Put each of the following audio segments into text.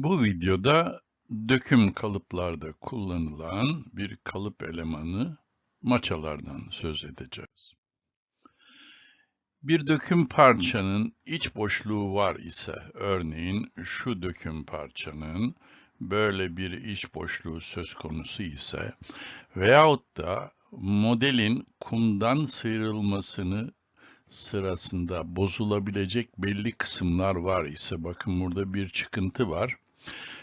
Bu videoda döküm kalıplarda kullanılan bir kalıp elemanı maçalardan söz edeceğiz. Bir döküm parçanın iç boşluğu var ise, örneğin şu döküm parçanın böyle bir iç boşluğu söz konusu ise veyahut da modelin kumdan sıyrılmasını sırasında bozulabilecek belli kısımlar var ise, bakın burada bir çıkıntı var.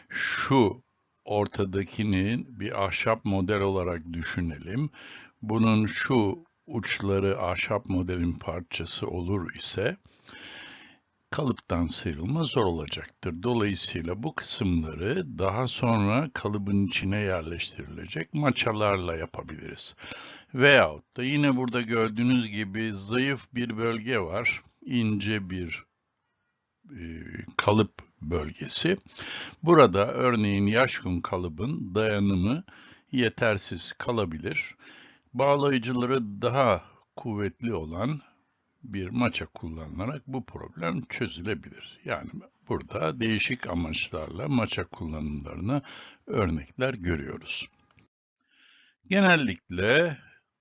Şu ortadakini bir ahşap model olarak düşünelim. Bunun şu uçları ahşap modelin parçası olur ise kalıptan sıyrılma zor olacaktır. Dolayısıyla bu kısımları daha sonra kalıbın içine yerleştirilecek maçalarla yapabiliriz. Veyahut da yine burada gördüğünüz gibi zayıf bir bölge var. ince bir e, kalıp bölgesi. Burada örneğin yaşkun kalıbın dayanımı yetersiz kalabilir. Bağlayıcıları daha kuvvetli olan bir maça kullanılarak bu problem çözülebilir. Yani burada değişik amaçlarla maça kullanımlarına örnekler görüyoruz. Genellikle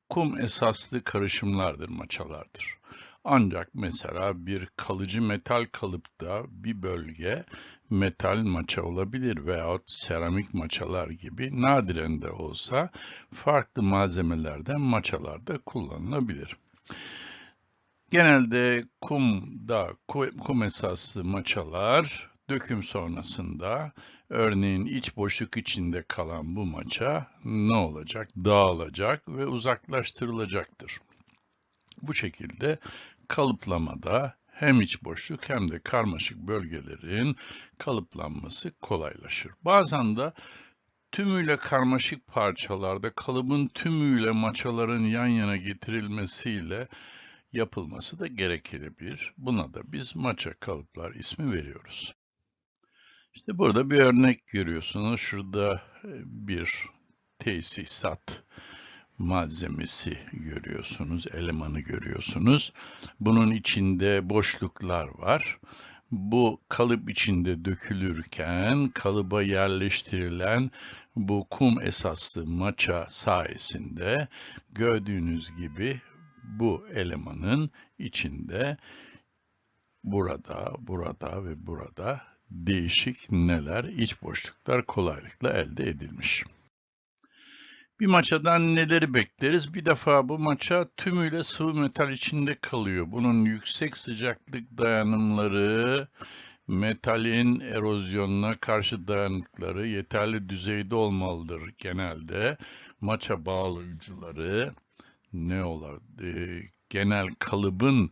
kum esaslı karışımlardır maçalardır. Ancak mesela bir kalıcı metal kalıpta bir bölge metal maça olabilir veyahut seramik maçalar gibi nadiren de olsa farklı malzemelerden maçalarda kullanılabilir. Genelde kumda, kum esaslı maçalar döküm sonrasında örneğin iç boşluk içinde kalan bu maça ne olacak? Dağılacak ve uzaklaştırılacaktır. Bu şekilde kalıplamada hem iç boşluk hem de karmaşık bölgelerin kalıplanması kolaylaşır. Bazen de tümüyle karmaşık parçalarda kalıbın tümüyle maçaların yan yana getirilmesiyle yapılması da gerekebilir. Buna da biz maça kalıplar ismi veriyoruz. İşte burada bir örnek görüyorsunuz. Şurada bir tesisat malzemesi görüyorsunuz, elemanı görüyorsunuz. Bunun içinde boşluklar var. Bu kalıp içinde dökülürken kalıba yerleştirilen bu kum esaslı maça sayesinde gördüğünüz gibi bu elemanın içinde burada, burada ve burada değişik neler, iç boşluklar kolaylıkla elde edilmiş. Bir maçadan neleri bekleriz? Bir defa bu maça tümüyle sıvı metal içinde kalıyor. Bunun yüksek sıcaklık dayanımları, metalin erozyonuna karşı dayanıkları yeterli düzeyde olmalıdır genelde. Maça bağlayıcıları ne olur? E, genel kalıbın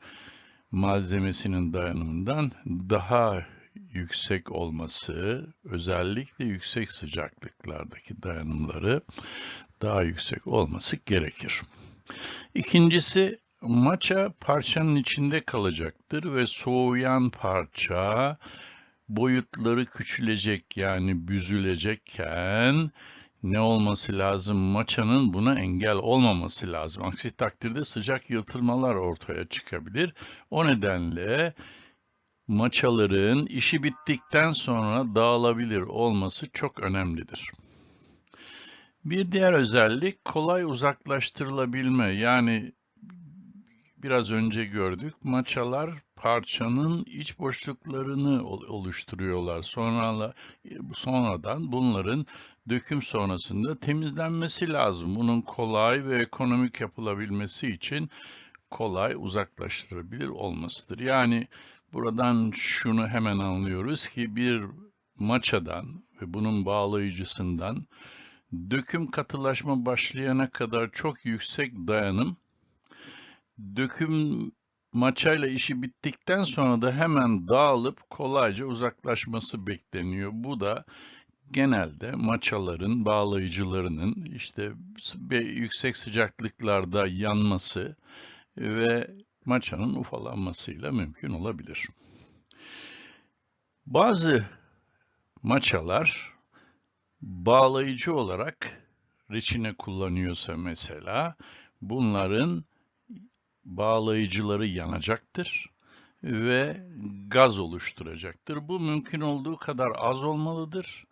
malzemesinin dayanımından daha yüksek olması, özellikle yüksek sıcaklıklardaki dayanımları daha yüksek olması gerekir. İkincisi, maça parçanın içinde kalacaktır ve soğuyan parça boyutları küçülecek yani büzülecekken ne olması lazım? Maçanın buna engel olmaması lazım. Aksi takdirde sıcak yırtılmalar ortaya çıkabilir. O nedenle maçaların işi bittikten sonra dağılabilir olması çok önemlidir. Bir diğer özellik kolay uzaklaştırılabilme. Yani biraz önce gördük maçalar parçanın iç boşluklarını oluşturuyorlar. Sonra sonradan bunların döküm sonrasında temizlenmesi lazım. Bunun kolay ve ekonomik yapılabilmesi için kolay uzaklaştırabilir olmasıdır. Yani buradan şunu hemen anlıyoruz ki bir maçadan ve bunun bağlayıcısından döküm katılaşma başlayana kadar çok yüksek dayanım, döküm maçayla işi bittikten sonra da hemen dağılıp kolayca uzaklaşması bekleniyor. Bu da genelde maçaların, bağlayıcılarının işte yüksek sıcaklıklarda yanması ve maçanın ufalanmasıyla mümkün olabilir. Bazı maçalar bağlayıcı olarak reçine kullanıyorsa mesela bunların bağlayıcıları yanacaktır ve gaz oluşturacaktır. Bu mümkün olduğu kadar az olmalıdır.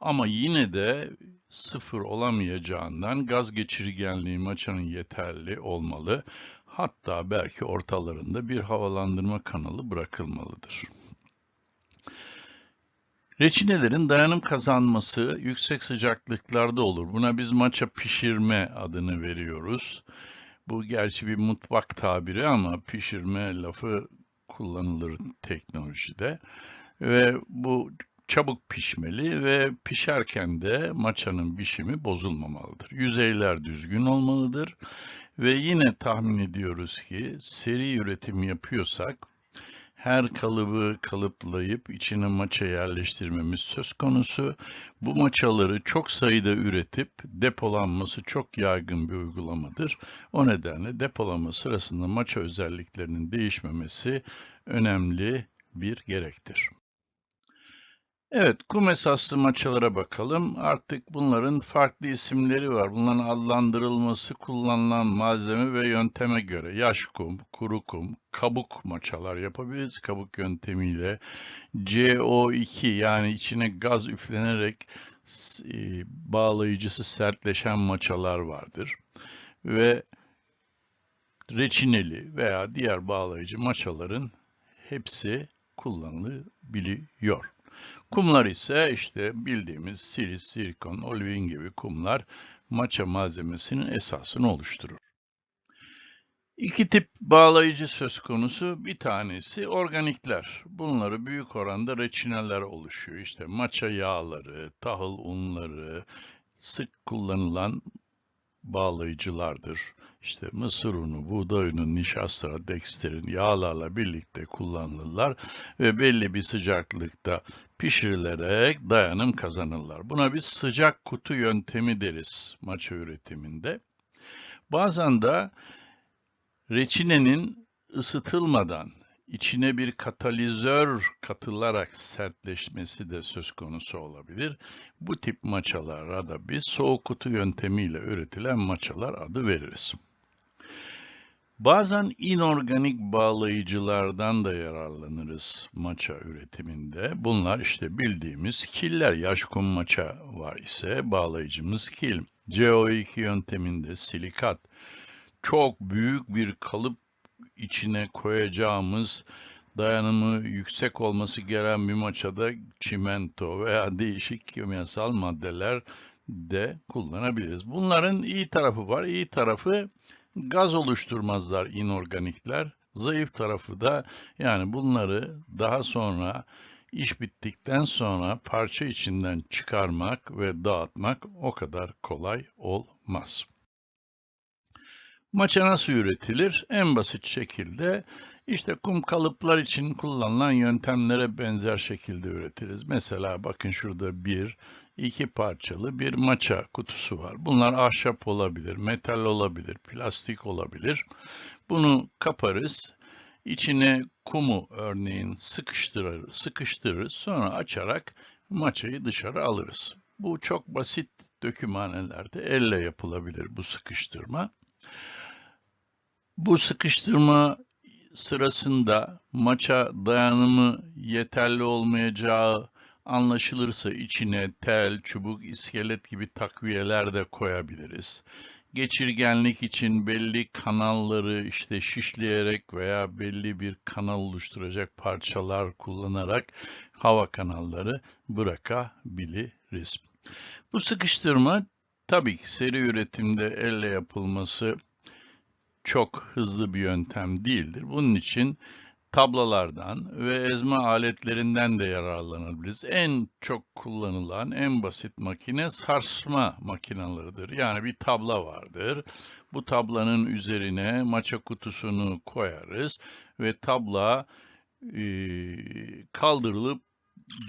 Ama yine de sıfır olamayacağından gaz geçirgenliği maçanın yeterli olmalı. Hatta belki ortalarında bir havalandırma kanalı bırakılmalıdır. Reçinelerin dayanım kazanması yüksek sıcaklıklarda olur. Buna biz maça pişirme adını veriyoruz. Bu gerçi bir mutfak tabiri ama pişirme lafı kullanılır teknolojide. Ve bu çabuk pişmeli ve pişerken de maçanın bişimi bozulmamalıdır. Yüzeyler düzgün olmalıdır ve yine tahmin ediyoruz ki seri üretim yapıyorsak her kalıbı kalıplayıp içine maça yerleştirmemiz söz konusu. Bu maçaları çok sayıda üretip depolanması çok yaygın bir uygulamadır. O nedenle depolama sırasında maça özelliklerinin değişmemesi önemli bir gerektir. Evet, kum esaslı maçalara bakalım. Artık bunların farklı isimleri var. Bunların adlandırılması kullanılan malzeme ve yönteme göre yaş kum, kuru kum, kabuk maçalar yapabiliriz. Kabuk yöntemiyle CO2 yani içine gaz üflenerek e, bağlayıcısı sertleşen maçalar vardır. Ve reçineli veya diğer bağlayıcı maçaların hepsi kullanılabiliyor. Kumlar ise işte bildiğimiz silis, silikon, olivin gibi kumlar maça malzemesinin esasını oluşturur. İki tip bağlayıcı söz konusu. Bir tanesi organikler. Bunları büyük oranda reçineler oluşuyor. İşte maça yağları, tahıl unları, sık kullanılan bağlayıcılardır. İşte mısır unu, buğday unu, nişasta, deksterin yağlarla birlikte kullanılırlar ve belli bir sıcaklıkta pişirilerek dayanım kazanırlar. Buna biz sıcak kutu yöntemi deriz maça üretiminde. Bazen de reçinenin ısıtılmadan içine bir katalizör katılarak sertleşmesi de söz konusu olabilir. Bu tip maçalara da biz soğuk kutu yöntemiyle üretilen maçalar adı veririz. Bazen inorganik bağlayıcılardan da yararlanırız maça üretiminde. Bunlar işte bildiğimiz killer. Yaş kum maça var ise bağlayıcımız kil. CO2 yönteminde silikat. Çok büyük bir kalıp içine koyacağımız dayanımı yüksek olması gereken bir maçada çimento veya değişik kimyasal maddeler de kullanabiliriz. Bunların iyi tarafı var. İyi tarafı gaz oluşturmazlar inorganikler. Zayıf tarafı da yani bunları daha sonra iş bittikten sonra parça içinden çıkarmak ve dağıtmak o kadar kolay olmaz. Maça nasıl üretilir? En basit şekilde işte kum kalıplar için kullanılan yöntemlere benzer şekilde üretiriz. Mesela bakın şurada bir, iki parçalı bir maça kutusu var. Bunlar ahşap olabilir, metal olabilir, plastik olabilir. Bunu kaparız. İçine kumu örneğin sıkıştırır, sıkıştırırız. Sonra açarak maçayı dışarı alırız. Bu çok basit dökümhanelerde elle yapılabilir bu sıkıştırma. Bu sıkıştırma sırasında maça dayanımı yeterli olmayacağı anlaşılırsa içine tel, çubuk, iskelet gibi takviyeler de koyabiliriz. Geçirgenlik için belli kanalları işte şişleyerek veya belli bir kanal oluşturacak parçalar kullanarak hava kanalları bırakabiliriz. Bu sıkıştırma tabii ki seri üretimde elle yapılması çok hızlı bir yöntem değildir. Bunun için tablalardan ve ezme aletlerinden de yararlanabiliriz. En çok kullanılan, en basit makine sarsma makineleridir. Yani bir tabla vardır. Bu tablanın üzerine maça kutusunu koyarız ve tabla e, kaldırılıp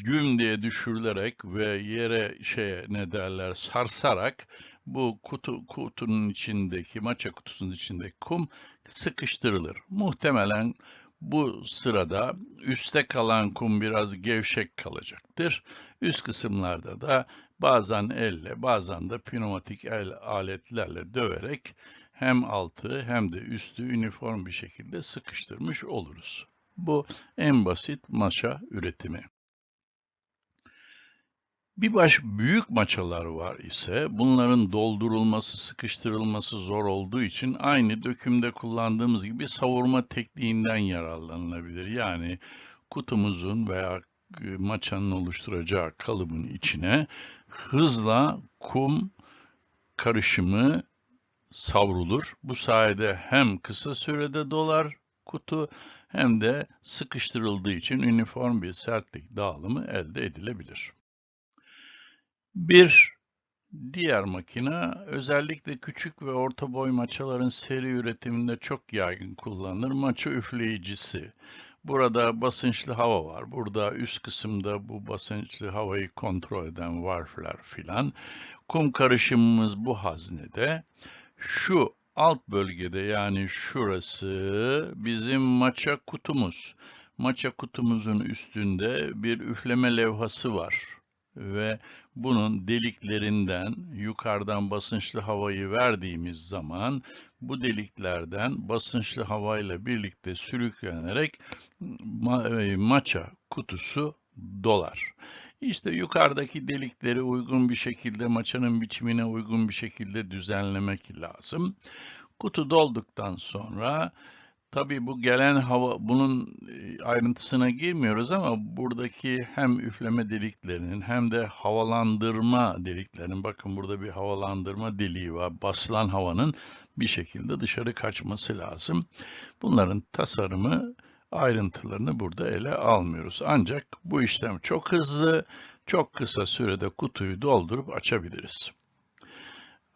güm diye düşürülerek ve yere şeye ne derler sarsarak bu kutu kutunun içindeki maça kutusunun içindeki kum sıkıştırılır. Muhtemelen bu sırada üstte kalan kum biraz gevşek kalacaktır. Üst kısımlarda da bazen elle bazen de pneumatik el aletlerle döverek hem altı hem de üstü üniform bir şekilde sıkıştırmış oluruz. Bu en basit maşa üretimi. Bir baş büyük maçalar var ise bunların doldurulması, sıkıştırılması zor olduğu için aynı dökümde kullandığımız gibi savurma tekniğinden yararlanılabilir. Yani kutumuzun veya e, maçanın oluşturacağı kalıbın içine hızla kum karışımı savrulur. Bu sayede hem kısa sürede dolar kutu hem de sıkıştırıldığı için üniform bir sertlik dağılımı elde edilebilir. Bir diğer makine özellikle küçük ve orta boy maçaların seri üretiminde çok yaygın kullanılır. Maça üfleyicisi. Burada basınçlı hava var. Burada üst kısımda bu basınçlı havayı kontrol eden varflar filan. Kum karışımımız bu haznede. Şu alt bölgede yani şurası bizim maça kutumuz. Maça kutumuzun üstünde bir üfleme levhası var ve bunun deliklerinden yukarıdan basınçlı havayı verdiğimiz zaman bu deliklerden basınçlı havayla birlikte sürüklenerek ma e, maça kutusu dolar. İşte yukarıdaki delikleri uygun bir şekilde maçanın biçimine uygun bir şekilde düzenlemek lazım. Kutu dolduktan sonra Tabii bu gelen hava, bunun e, ayrıntısına girmiyoruz ama buradaki hem üfleme deliklerinin hem de havalandırma deliklerinin, bakın burada bir havalandırma deliği var. Basılan havanın bir şekilde dışarı kaçması lazım. Bunların tasarımı, ayrıntılarını burada ele almıyoruz. Ancak bu işlem çok hızlı, çok kısa sürede kutuyu doldurup açabiliriz.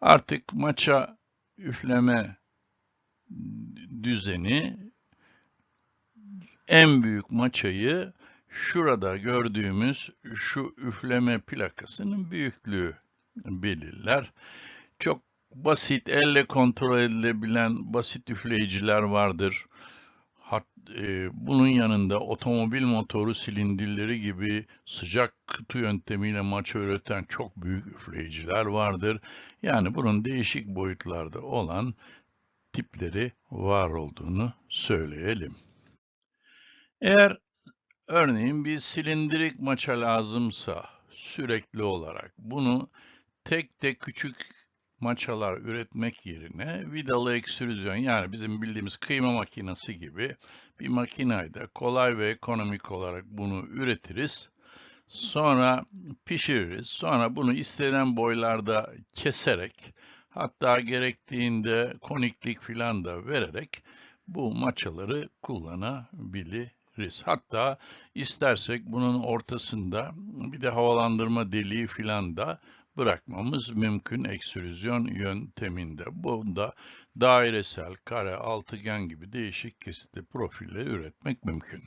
Artık maça üfleme düzeni en büyük maçayı şurada gördüğümüz şu üfleme plakasının büyüklüğü belirler. Çok basit, elle kontrol edilebilen basit üfleyiciler vardır. Hat, e, bunun yanında otomobil motoru silindirleri gibi sıcak kutu yöntemiyle maça üreten çok büyük üfleyiciler vardır. Yani bunun değişik boyutlarda olan tipleri var olduğunu söyleyelim. Eğer örneğin bir silindirik maça lazımsa sürekli olarak bunu tek tek küçük maçalar üretmek yerine vidalı ekstrüzyon yani bizim bildiğimiz kıyma makinesi gibi bir makinayla kolay ve ekonomik olarak bunu üretiriz. Sonra pişiririz. Sonra bunu istenen boylarda keserek Hatta gerektiğinde koniklik filan da vererek bu maçaları kullanabiliriz. Hatta istersek bunun ortasında bir de havalandırma deliği filan da bırakmamız mümkün ekstrüzyon yönteminde. Bunda dairesel, kare, altıgen gibi değişik kesitli profilleri üretmek mümkün.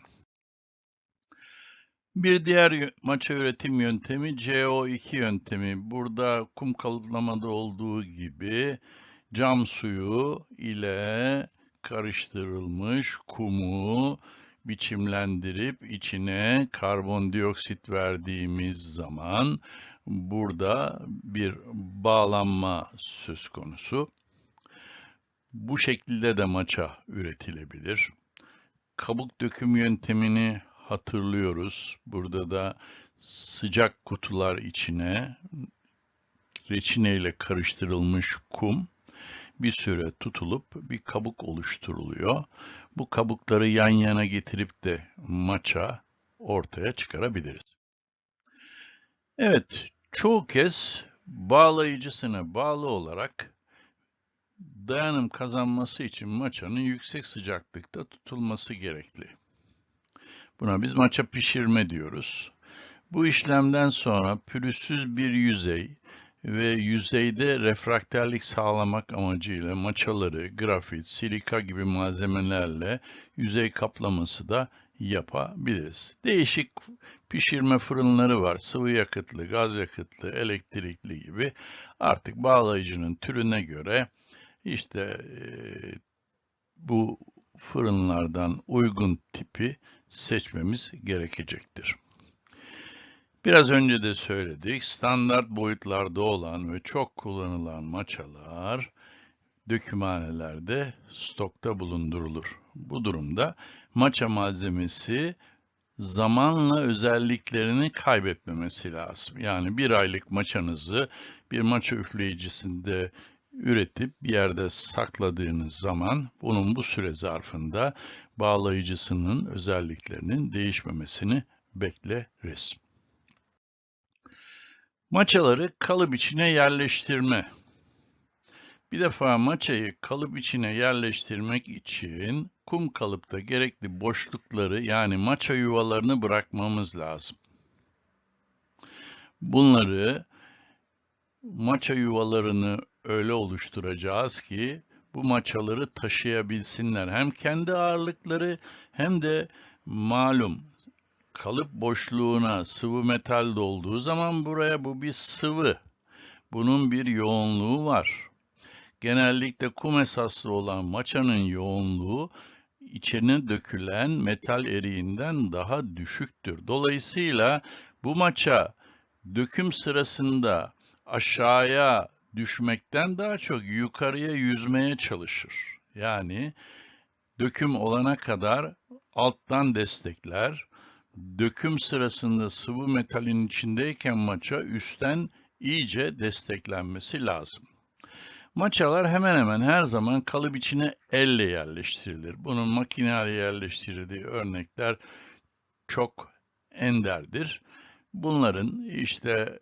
Bir diğer maça üretim yöntemi CO2 yöntemi. Burada kum kalıplamada olduğu gibi cam suyu ile karıştırılmış kumu biçimlendirip içine karbondioksit verdiğimiz zaman burada bir bağlanma söz konusu. Bu şekilde de maça üretilebilir. Kabuk döküm yöntemini hatırlıyoruz. Burada da sıcak kutular içine reçine ile karıştırılmış kum bir süre tutulup bir kabuk oluşturuluyor. Bu kabukları yan yana getirip de maça ortaya çıkarabiliriz. Evet, çoğu kez bağlayıcısına bağlı olarak dayanım kazanması için maçanın yüksek sıcaklıkta tutulması gerekli. Buna biz maça pişirme diyoruz. Bu işlemden sonra pürüzsüz bir yüzey ve yüzeyde refrakterlik sağlamak amacıyla maçaları, grafit, silika gibi malzemelerle yüzey kaplaması da yapabiliriz. Değişik pişirme fırınları var. Sıvı yakıtlı, gaz yakıtlı, elektrikli gibi. Artık bağlayıcının türüne göre işte e, bu fırınlardan uygun tipi seçmemiz gerekecektir. Biraz önce de söyledik, standart boyutlarda olan ve çok kullanılan maçalar dökümhanelerde stokta bulundurulur. Bu durumda maça malzemesi zamanla özelliklerini kaybetmemesi lazım. Yani bir aylık maçanızı bir maça üfleyicisinde üretip bir yerde sakladığınız zaman bunun bu süre zarfında bağlayıcısının özelliklerinin değişmemesini bekleriz. Maçaları kalıp içine yerleştirme. Bir defa maçayı kalıp içine yerleştirmek için kum kalıpta gerekli boşlukları yani maça yuvalarını bırakmamız lazım. Bunları maça yuvalarını öyle oluşturacağız ki bu maçaları taşıyabilsinler. Hem kendi ağırlıkları hem de malum kalıp boşluğuna sıvı metal dolduğu zaman buraya bu bir sıvı. Bunun bir yoğunluğu var. Genellikle kum esaslı olan maçanın yoğunluğu içine dökülen metal eriğinden daha düşüktür. Dolayısıyla bu maça döküm sırasında aşağıya düşmekten daha çok yukarıya yüzmeye çalışır. Yani döküm olana kadar alttan destekler, döküm sırasında sıvı metalin içindeyken maça üstten iyice desteklenmesi lazım. Maçalar hemen hemen her zaman kalıp içine elle yerleştirilir. Bunun makineyle yerleştirildiği örnekler çok enderdir. Bunların işte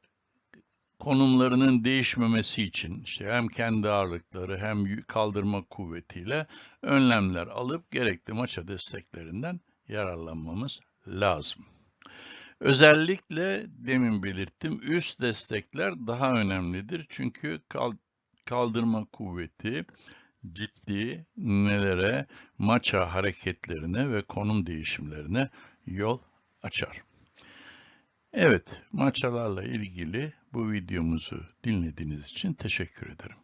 konumlarının değişmemesi için işte hem kendi ağırlıkları hem kaldırma kuvvetiyle önlemler alıp gerekli maça desteklerinden yararlanmamız lazım. Özellikle demin belirttim üst destekler daha önemlidir. Çünkü kaldırma kuvveti ciddi nelere, maça hareketlerine ve konum değişimlerine yol açar. Evet, maçalarla ilgili bu videomuzu dinlediğiniz için teşekkür ederim.